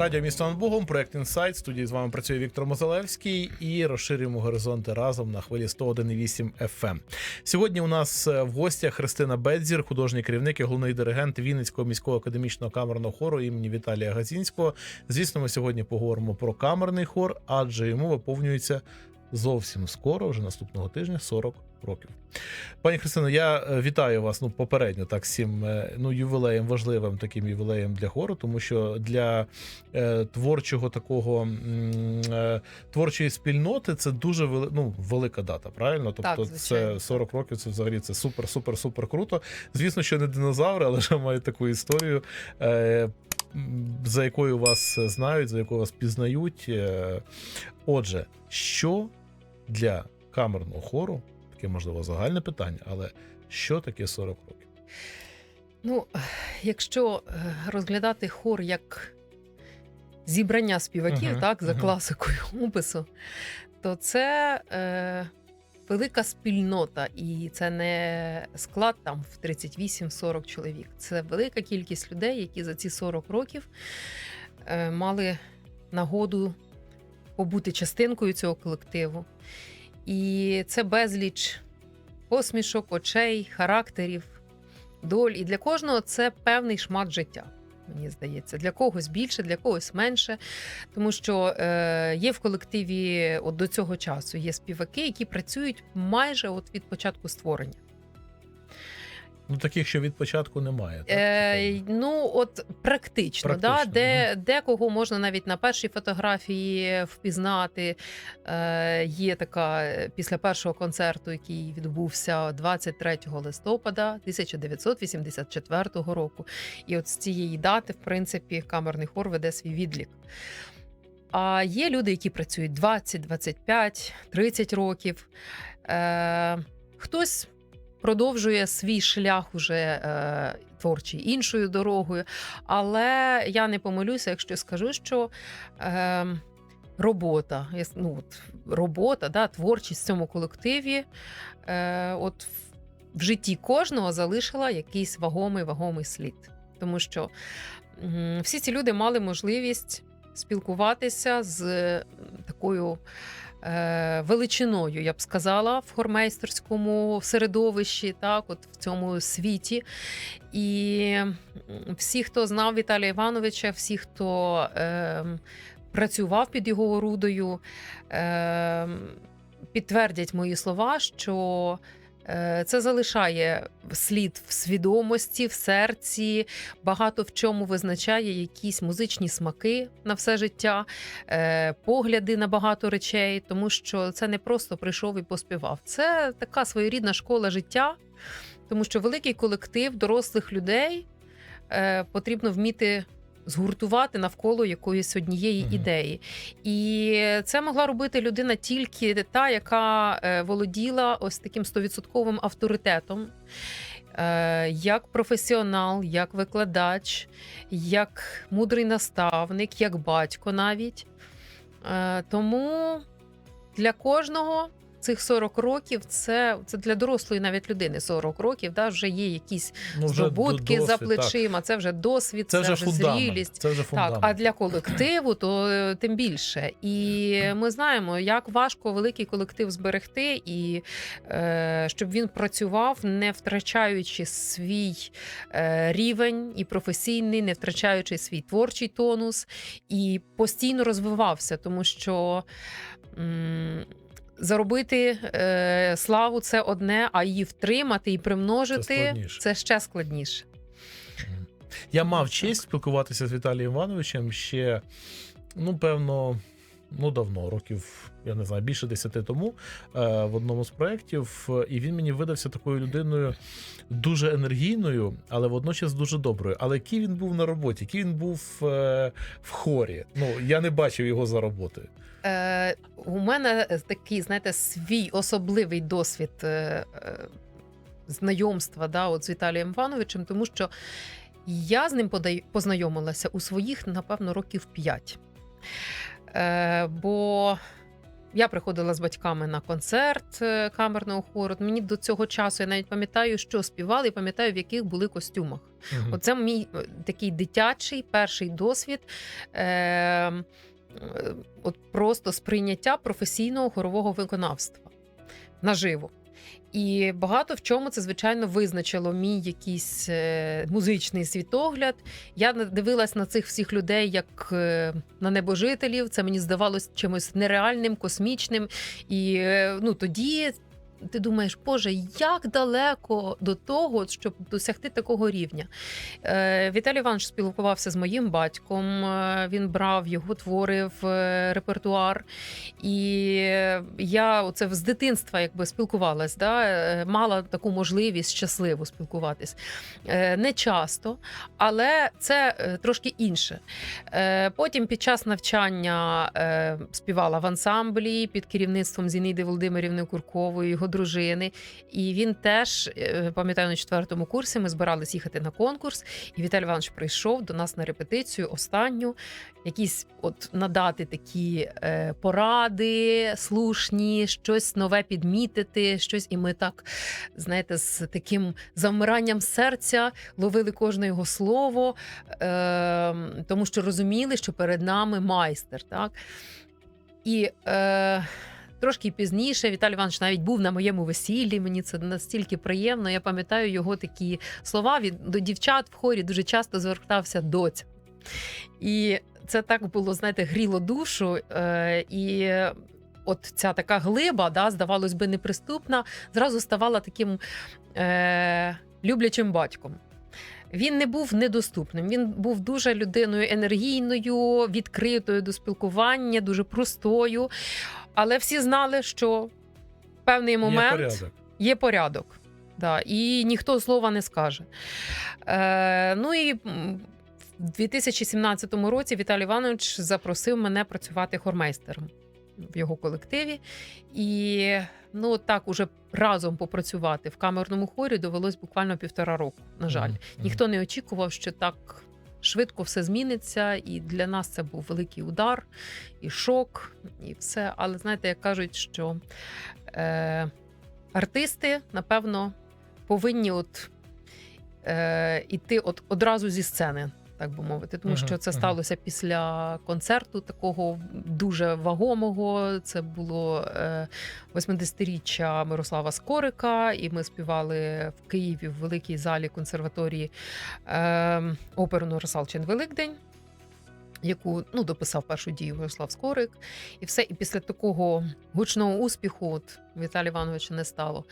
Радіо місто над Богом, проект Інсайт. Студії з вами працює Віктор Мозалевський і розширюємо горизонти разом на хвилі 101,8 FM. Сьогодні у нас е, в гостях Христина Бедзір, художній керівник і головний диригент Вінницького міського академічного камерного хору імені Віталія Газінського. Звісно, ми сьогодні поговоримо про камерний хор, адже йому виповнюється зовсім скоро, вже наступного тижня, 40 років. Пані Христино, я е, вітаю вас ну попередньо так цим е, ну ювілеєм, важливим таким ювілеєм для хору, тому що для е, творчого такого е, творчої спільноти це дуже вели, ну, велика дата, правильно? Тобто, звичайно. це 40 років. Це взагалі це супер, супер, супер круто. Звісно, що не динозаври, але вже мають таку історію. Е, за якою вас знають, за якою вас пізнають. Е, Отже, що для камерного хору, таке можливо загальне питання, але що таке 40 років? Ну, якщо е, розглядати хор як зібрання співаків, Мгм, так, за мгм. класикою опису, то це е, велика спільнота, і це не склад там в 38-40 чоловік. Це велика кількість людей, які за ці 40 років е, мали нагоду побути частинкою цього колективу. І це безліч посмішок, очей, характерів, доль. І для кожного це певний шмат життя. Мені здається, для когось більше, для когось менше. Тому що е, є в колективі от до цього часу є співаки, які працюють майже от від початку створення. Ну, таких, що від початку немає. Так? Е, ну, от практично, Практично, Да, де, декого можна навіть на першій фотографії впізнати. Е, є така після першого концерту, який відбувся 23 листопада 1984 року. І от з цієї дати, в принципі, камерний хор веде свій відлік. А є люди, які працюють 20, 25, 30 років. Е, хтось продовжує свій шлях уже е, творчий іншою дорогою. Але я не помилюся, якщо скажу, що е, робота, ну, от, робота, да, творчість в цьому колективі, е, от в, житті кожного залишила якийсь вагомий вагомий слід. Тому що всі ці люди мали можливість спілкуватися з такою величиною, я б сказала, в хормейстерському середовищі, так, от в цьому світі. І всі, хто знав Віталія Івановича, всі, хто е, працював під його орудою, е, підтвердять мої слова, що е, це залишає слід в свідомості, в серці, багато в чому визначає якісь музичні смаки на все життя, е, погляди на багато речей, тому що це не просто прийшов і поспівав. Це така своєрідна школа життя, тому що великий колектив дорослих людей е, потрібно вміти. Згуртувати навколо якоїсь однієї Мгм. ідеї, і це могла робити людина тільки та, яка е, володіла ось таким стовідсотковим авторитетом, е, як професіонал, як викладач, як мудрий наставник, як батько навіть. Е, Тому для кожного цих 40 років це, це для дорослої навіть людини 40 років, да, вже є якісь Ну, вже здобутки до- за досвід, так. плечима, це вже досвід, Це вже фундамент. зрілість. Це вже Так, а для колективу то е, тим більше. І ми знаємо, як важко великий колектив зберегти, і е, щоб він працював, не втрачаючи свій е, рівень і професійний, не втрачаючи свій творчий тонус, і постійно розвивався, тому що. м, Заробити е, славу це одне, а її втримати і Це примножити складніше. це ще складніше. Я мав честь спілкуватися з Віталієм Івановичем ще, ну, певно, ну давно, років, я не знаю, більше десяти тому е, в одному з проєктів. І він мені видався такою людиною дуже енергійною, але водночас дуже доброю. Але який він був на роботі, який він був е, в хорі. Ну, я не бачив його за роботою. Е, у мене такий, знаєте, свій особливий досвід е, е, знайомства да, от з Віталієм Івановичем, тому що я з ним познайомилася у своїх, напевно, років 5. Е, бо я приходила з батьками на концерт е, камерного хору. Мені до цього часу я навіть пам'ятаю, що співали, і пам'ятаю, в яких були костюмах. Угу. Оце мій е, такий дитячий перший досвід. Е, е, от просто сприйняття професійного хорового виконавства наживо. І багато в чому це, звичайно, визначило мій якийсь е, музичний світогляд. Я дивилась на цих всіх людей як е, на небожителів. Це мені здавалось чимось нереальним, космічним. І е, ну, тоді ти думаєш, Боже, як далеко до того, щоб досягти такого рівня. Е, Віталій Іванович спілкувався з моїм батьком. е, Він брав його твори в е, репертуар. І я оце з дитинства якби спілкувалась, да, мала таку можливість щасливо спілкуватись. Не часто, але це трошки інше. Потім під час навчання співала в ансамблі під керівництвом Зіниди Володимирівни Куркової, його дружини. І він теж, е, пам'ятаю, на четвертому курсі ми збирались їхати на конкурс, і Віталій Іванович прийшов до нас на репетицію останню, якісь от надати такі е, поради слушні, щось нове підмітити, щось, і ми так, знаєте, з таким замиранням серця ловили кожне його слово, е, тому що розуміли, що перед нами майстер. Так? І е, трошки пізніше Віталій Іванович навіть був на моєму весіллі. Мені це настільки приємно. Я пам'ятаю його такі слова від до дівчат в хорі дуже часто звертався доця. І це так було, знаєте, гріло душу. Е, і от ця така глиба, да, здавалось би, неприступна, зразу ставала таким е, люблячим батьком. Він не був недоступним. Він був дуже людиною енергійною, відкритою до спілкування, дуже простою. Але всі знали, що в певний момент Є порядок. є порядок. Да, і ніхто слова не скаже. Е, ну і в 2017 році Віталій Іванович запросив мене працювати хормейстером в його колективі. І ну так уже разом попрацювати в камерному хорі довелось буквально півтора року. На жаль, Мгм. ніхто не очікував, що так. Швидко все зміниться, і для нас це був великий удар, і шок, і все. Але знаєте, як кажуть, що е, артисти, напевно, повинні от, е, іти от одразу зі сцени, так би мовити. Тому що це сталося після концерту такого дуже вагомого. Це було е, 80-річчя Мирослава Скорика, і ми співали в Києві в великій залі консерваторії е, оперу Русалчин Великдень. Яку ну дописав першу дію Мирослав Скорик, і все. І після такого гучного успіху, от Віталія Івановича не стало.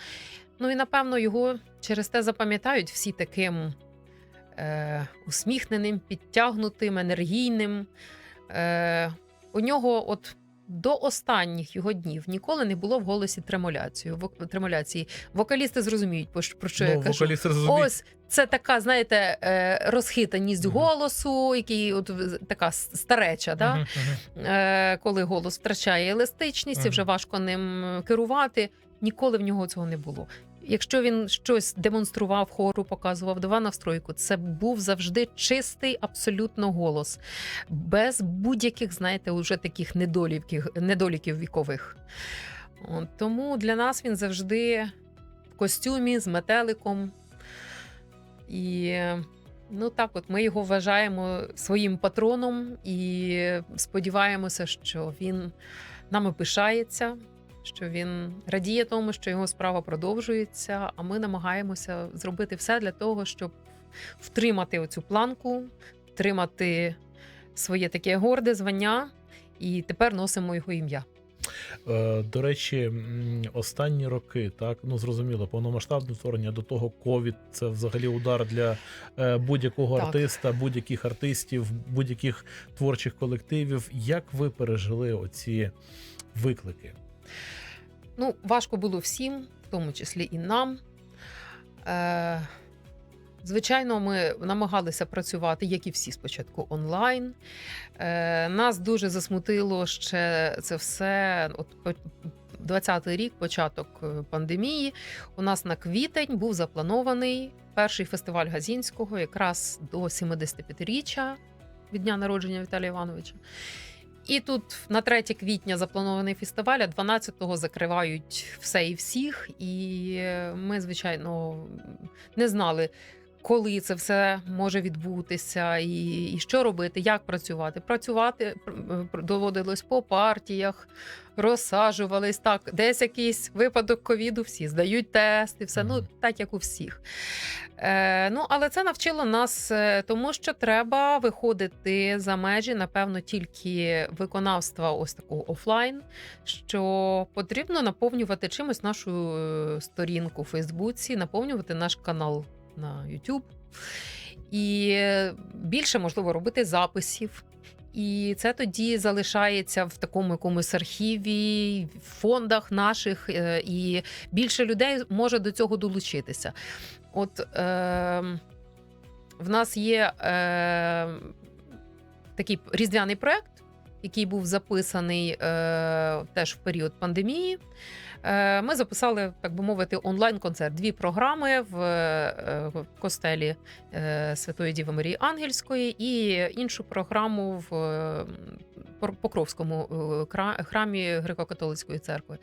Ну і напевно його через те запам'ятають всі таким е, усміхненим, підтягнутим, енергійним. Е, у нього, от до останніх його днів, ніколи не було в голосі тремоляції. Вок- тремоляції. Вокалісти зрозуміють, про що- що я Ну, кажу. Ось це така, знаєте, е, розхитаність Мгм. голосу, який от така стареча, да? Мгм, мгм. е, коли голос втрачає еластичність, і вже важко ним керувати. Ніколи в нього цього не було. Якщо він щось демонстрував хору, показував, давав настройку, це був завжди чистий абсолютно голос, без будь-яких, знаєте, уже таких недоліків, недоліків вікових. Тому для нас він завжди в костюмі з метеликом. І ну так, от ми його вважаємо своїм патроном і сподіваємося, що він нами пишається, що він радіє тому, що його справа продовжується. А ми намагаємося зробити все для того, щоб втримати оцю планку, втримати своє таке горде звання, і тепер носимо його ім'я. Е, До речі, останні роки, так ну зрозуміло, повномасштабне вторгнення до того ковід це взагалі удар для е, будь-якого артиста, будь-яких артистів, будь-яких творчих колективів. Як ви пережили оці виклики? Ну, важко було всім, в тому числі і нам. Е, звичайно, ми намагалися працювати, як і всі спочатку, онлайн. Е, нас дуже засмутило ще це все. От 20-й рік, початок е, пандемії. У нас на квітень був запланований перший фестиваль Газінського, якраз до 75-річчя від дня народження Віталія Івановича. І тут на 3 квітня запланований фестиваль, а 12-го закривають все і всіх. І ми, звичайно, не знали, коли це все може відбутися, і, і що робити, як працювати. Працювати пр- пр- доводилось по партіях, розсаджувались так. Десь якийсь випадок ковіду, всі здають тести, все ну так як у всіх. Е, ну, але це навчило нас е, тому, що треба виходити за межі, напевно, тільки виконавства ось такого офлайн, що потрібно наповнювати чимось нашу е, сторінку у Фейсбуці, наповнювати наш канал на YouTube. І більше можливо робити записів. І це тоді залишається в такому якомусь архіві, в фондах наших, е, і більше людей може до цього долучитися. От е, в нас є е, такий різдвяний проект, який був записаний е, теж в період пандемії. Е, ми записали, так би мовити, онлайн-концерт. Дві програми в, е, костелі е, Святої Діви Марії Ангельської і іншу програму в Покровському храмі Греко-католицької церкви.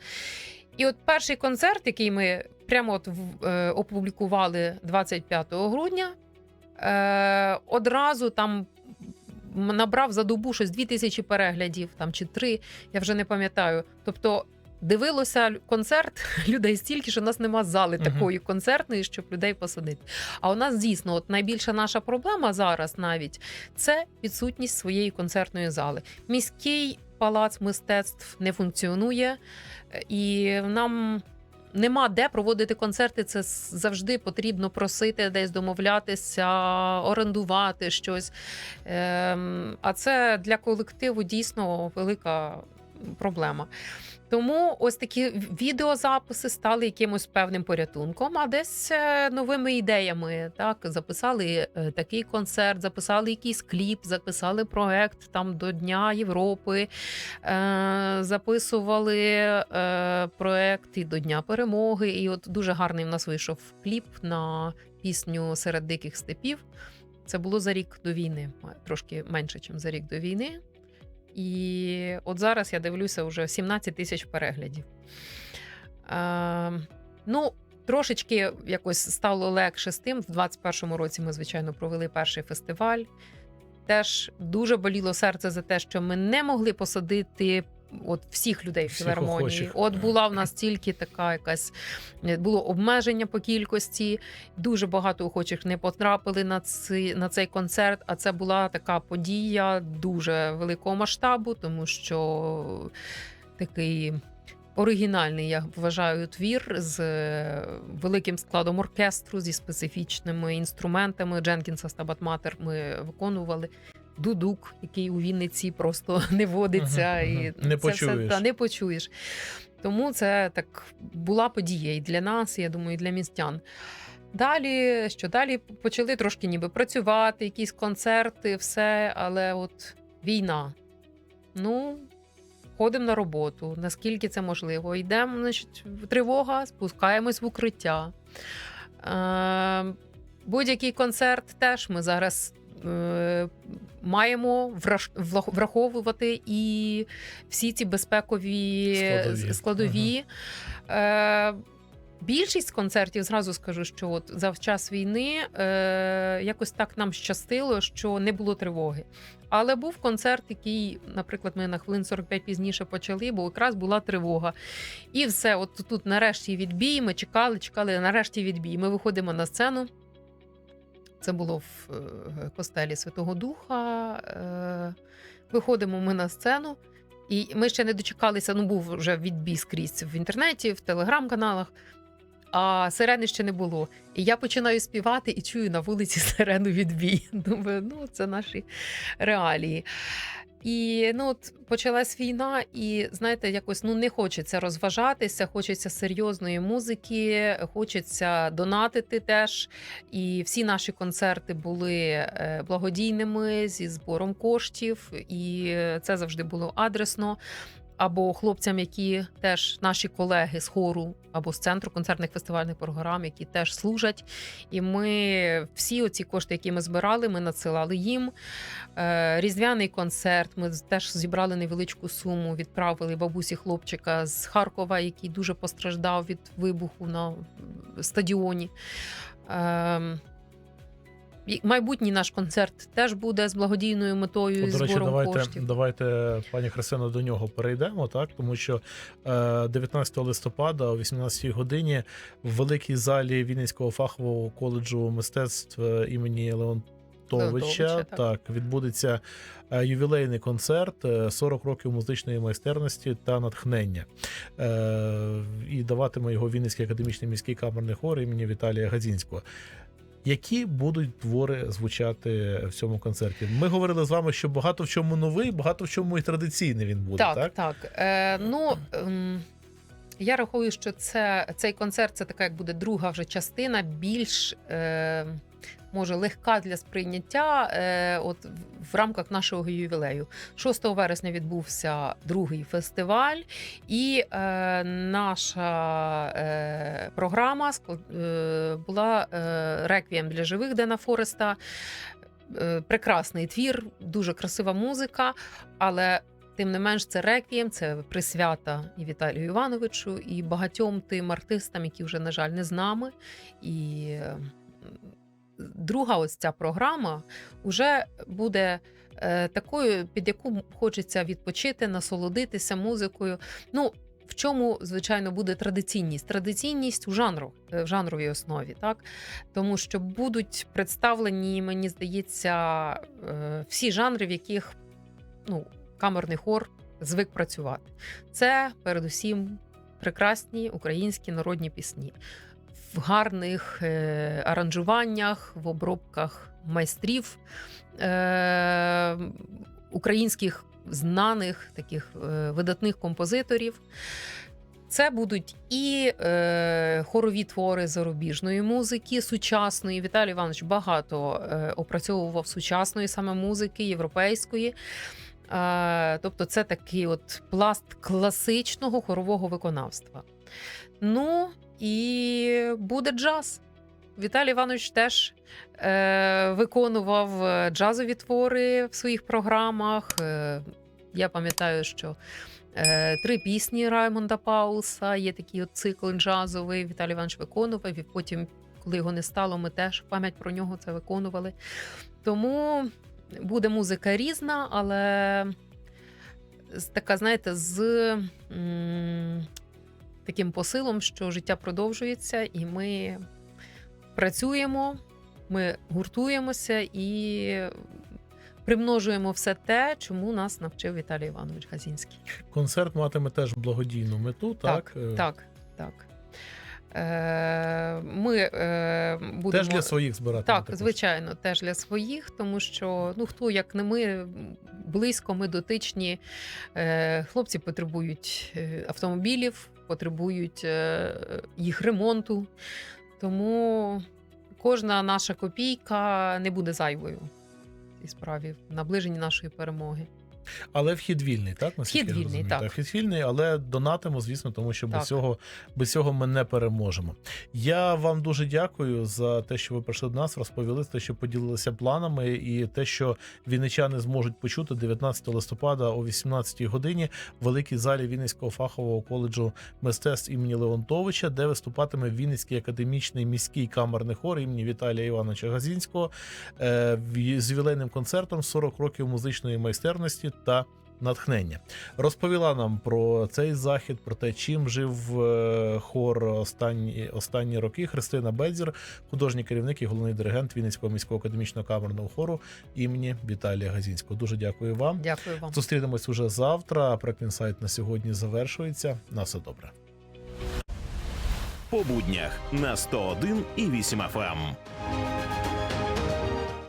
І от перший концерт, який ми прямо от опублікували 25 грудня, одразу там набрав за добу щось 2000 переглядів там чи три, я вже не пам'ятаю. Тобто дивилося концерт людей стільки, що у нас нема зали такої концертної, щоб людей посадити. А у нас дійсно от найбільша наша проблема зараз навіть це відсутність своєї концертної зали. Міський палац мистецтв не функціонує, і нам. Нема де проводити концерти. Це завжди потрібно просити, десь домовлятися, орендувати щось. Ем, а це для колективу дійсно велика проблема. Тому ось такі відеозаписи стали якимось певним порятунком, а десь е, новими ідеями. Так записали е, такий концерт, записали якийсь кліп, записали проект там до Дня Європи, е, записували проект і до Дня перемоги. І от дуже гарний в нас вийшов кліп на пісню серед диких степів. Це було за рік до війни, трошки менше, ніж за рік до війни. І от зараз я дивлюся вже 17 тисяч переглядів. Е, ну, трошечки якось стало легше з тим. В 21-му році ми, звичайно, провели перший фестиваль. Теж дуже боліло серце за те, що ми не могли посадити. От всіх людей в філармонії. охочих. От була в нас тільки така якась було обмеження по кількості. Дуже багато охочих не потрапили на цей, на цей концерт. А це була така подія дуже великого масштабу, тому що такий оригінальний, я вважаю, твір з е, великим складом оркестру, зі специфічними інструментами. Дженкінса Стабат Матер ми виконували. Дудук, який у Вінниці просто не водиться, і мгм. це Не все почуєш. та, не почуєш. Тому це так була подія і для нас, і, я думаю, і для містян. Далі, що далі почали трошки ніби працювати, якісь концерти, все, але от війна. Ну, ходимо на роботу, наскільки це можливо. Йдемо, значить, в тривога, спускаємось в укриття. Е, будь-який концерт теж ми зараз. Е, Маємо враховувати і всі ці безпекові Складові. складові. Е, Більшість концертів зразу скажу, що от за час війни е, якось так нам щастило, що не було тривоги. Але був концерт, який, наприклад, ми на хвилин 45 пізніше почали, бо якраз була тривога. І все, от тут нарешті відбій. Ми чекали, чекали, нарешті відбій. Ми виходимо на сцену. Це було в е, костелі Святого Духа. Е, Виходимо ми на сцену. І ми ще не дочекалися. Ну, був вже відбій скрізь в інтернеті, в телеграм-каналах, а сирени ще не було. І я починаю співати і чую на вулиці сирену відбій. Думаю, ну це наші реалії. І ну от почалась війна, і знаєте, якось ну не хочеться розважатися, хочеться серйозної музики, хочеться донатити теж. І всі наші концерти були е, благодійними зі збором коштів, і це завжди було адресно. Або хлопцям, які теж наші колеги з хору або з центру концертних фестивальних програм, які теж служать. І ми всі оці кошти, які ми збирали, ми надсилали їм. Е, Різдвяний концерт. Ми теж зібрали невеличку суму, відправили бабусі хлопчика з Харкова, який дуже постраждав від вибуху на стадіоні. Майбутній наш концерт теж буде з благодійною метою і до речі, збором давайте, коштів. давайте, пані Христино, до нього перейдемо, так тому що е, 19 листопада о 18 годині в великій залі Вінницького фахового коледжу мистецтв е, імені Леонтовича Леонтовича, так. так. відбудеться е, ювілейний концерт е, 40 років музичної майстерності та натхнення. Е, і даватиме його Вінницький академічний міський камерний хор імені Віталія Гадзінського. Які будуть твори звучати в цьому концерті? Ми говорили з вами, що багато в чому новий, багато в чому і традиційний він буде. Так, Так, так. Е, ну, е, я рахую, що це, цей концерт це така, як буде друга вже частина, більш е, може легка для сприйняття е, от, в- рамках нашого ювілею. 6 вересня відбувся другий фестиваль, і е, наша е, програма е, була е, реквієм для живих Дена Фореста. Е, прекрасний твір, дуже красива музика, але тим не менш це реквієм, це присвята і Віталію Івановичу, і багатьом тим артистам, які вже, на жаль, не з нами. І друга ось ця програма вже буде. е, Такою, під яку хочеться відпочити, насолодитися музикою. Ну, в чому, звичайно, буде традиційність? Традиційність у жанру, е, в жанровій основі, так? Тому що будуть представлені, мені здається, е, всі жанри, в яких ну, камерний хор звик працювати. Це передусім прекрасні українські народні пісні в гарних е, аранжуваннях, в обробках майстрів е, українських знаних таких е, видатних композиторів. Це будуть і е, хорові твори зарубіжної музики, сучасної. Віталій Іванович багато е, опрацьовував сучасної саме музики, європейської. Е, тобто, це такий от пласт класичного хорового виконавства. Ну і буде джаз. Віталій Іванович теж е, виконував е, джазові твори в своїх програмах. Е, я пам'ятаю, що е, три пісні Раймонда Пауса є такий от цикл джазовий. Віталій Іванович виконував, і потім, коли його не стало, ми теж пам'ять про нього це виконували. Тому буде музика різна, але така, знаєте, з м, таким посилом, що життя продовжується, і ми працюємо, ми гуртуємося і примножуємо все те, чому нас навчив Віталій Іванович Газінський. Концерт матиме теж благодійну мету, так? Так, Е, так, так. Е, ми е, будемо Теж для своїх збирати. Так, звичайно, теж для своїх, тому що ну хто як не ми близько, ми дотичні. Хлопці потребують автомобілів, потребують е, їх ремонту. Тому кожна наша копійка не буде зайвою і справі в наближенні нашої перемоги. Але вхід вільний, так? наскільки Вхід я вільний, розумію? так. Вхід вільний, але донатимо, звісно, тому що без цього, без цього ми не переможемо. Я вам дуже дякую за те, що ви прийшли до нас, розповіли те, що поділилися планами, і те, що вінничани зможуть почути 19 листопада о 18 годині в великій залі Вінницького фахового коледжу мистецтв імені Леонтовича, де виступатиме Вінницький академічний міський камерний хор імені Віталія Івановича Газінського е, з ювілейним концертом 40 років музичної майстерності та натхнення. Розповіла нам про цей захід, про те, чим жив е, хор останні, останні роки. Христина Бельзір, художній керівник і головний диригент Вінницького міського академічного камерного хору імені Віталія Газінського. Дуже дякую вам. Дякую вам. Зустрінемось уже завтра. Проект інсайт на сьогодні завершується. На все добре. по буднях на 101 і 8 FM.